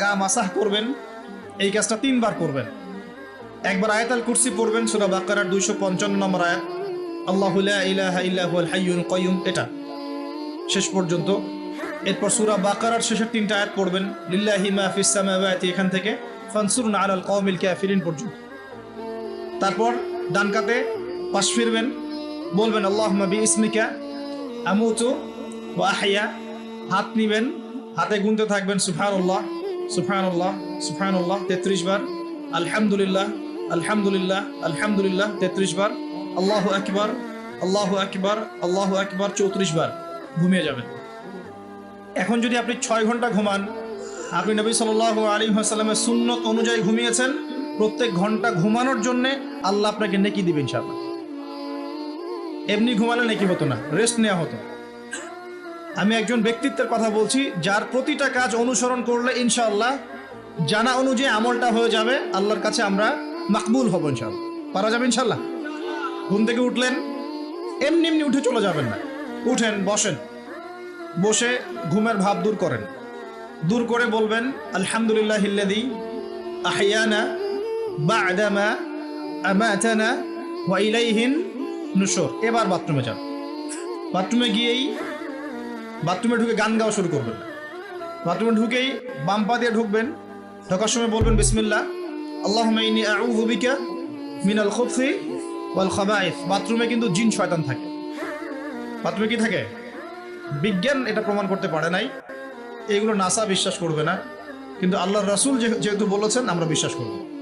গা মাসাহ করবেন, এই কাজটা তিনবার করবেন। একবার আয়াতাল কুরসি পড়বেন, সুরা বাকারার দুইশো পঞ্চান্ন নম্বর আয়াত। আল্লাহ ইলাহা ইল্লাহুল হাইয়ুল কাইয়ুম এটা। শেষ পর্যন্ত। এরপর সুরা বাকারার শেষের তিনটা আয়াত পড়বেন, লিল্লাহি মা ফিস সামাওয়াতি, এখান থেকে ফানসুরুন আলাল কওমিল কাফিরিন পর্যন্ত। তারপর ডান কাতে পাশ ফিরবেন, বলবেন আল্লাহ বি ইসমিকা আমুতু ও আহিয়া হাত নিবেন, হাতে গুনতে থাকবেন সুফানুল্লাহ সুফানুল্লাহ সুফানুল্লাহ তেত্রিশ বার। আলহামদুলিল্লাহ আলহামদুলিল্লাহ আলহামদুলিল্লাহ তেত্রিশ বার। আল্লাহ আকবার আল্লাহ আকবার আল্লাহ আকবার চৌত্রিশ বার। ঘুমিয়ে যাবেন। এখন যদি আপনি ছয় ঘণ্টা ঘুমান, আপনি নবী সাল আলী হাসাল্লামের সুন্নত অনুযায়ী ঘুমিয়েছেন, প্রত্যেক ঘণ্টা ঘুমানোর জন্যে আল্লাহ আপনাকে নেকি দিবেন ইনশাআল্লাহ। এমনি ঘুমালে নেকি হতো না রেস্ট নেওয়া হতো। আমি একজন ব্যক্তিত্বের কথা বলছি, যার প্রতিটা কাজ অনুসরণ করলে ইনশাআল্লাহ জানা অনুযায়ী আমলটা হয়ে যাবে। আল্লাহর কাছে আমরা মাকবুল হব ইনশাআল্লাহ। পারা যাবে ইনশাআল্লাহ? ঘুম থেকে উঠলেন, এমনি এমনি উঠে চলে যাবেন না। উঠেন, বসেন। বসে ঘুমের ভাব দূর করেন। দূর করে বলবেন, আলহামদুলিল্লাহ হিল্লাদি আহিয়ানা বাদামা আমাতানা ওয়া ইলাইহিন নুশুর। এবার বাথরুমে যান। বাথরুমে গিয়েই বাথরুমে ঢুকে গান গাওয়া শুরু করবেন। বাথরুমে ঢুকেই বাম পা দিয়ে ঢুকবেন, ঢোকার সময় বলবেন, বিসমিল্লাহ। আল্লাহুম্মা ইন্নী আউযু বিকা মিনাল খুবসি ওয়াল খাবাইস। বাথরুমে কিন্তু জিন শয়তান থাকে। বাথরুমে কি থাকে? বিজ্ঞান এটা প্রমাণ করতে পারে নাই। এগুলো নাসা বিশ্বাস করবে না। কিন্তু আল্লাহর রাসূল যেহেতু বলেছেন, আমরা বিশ্বাস করব।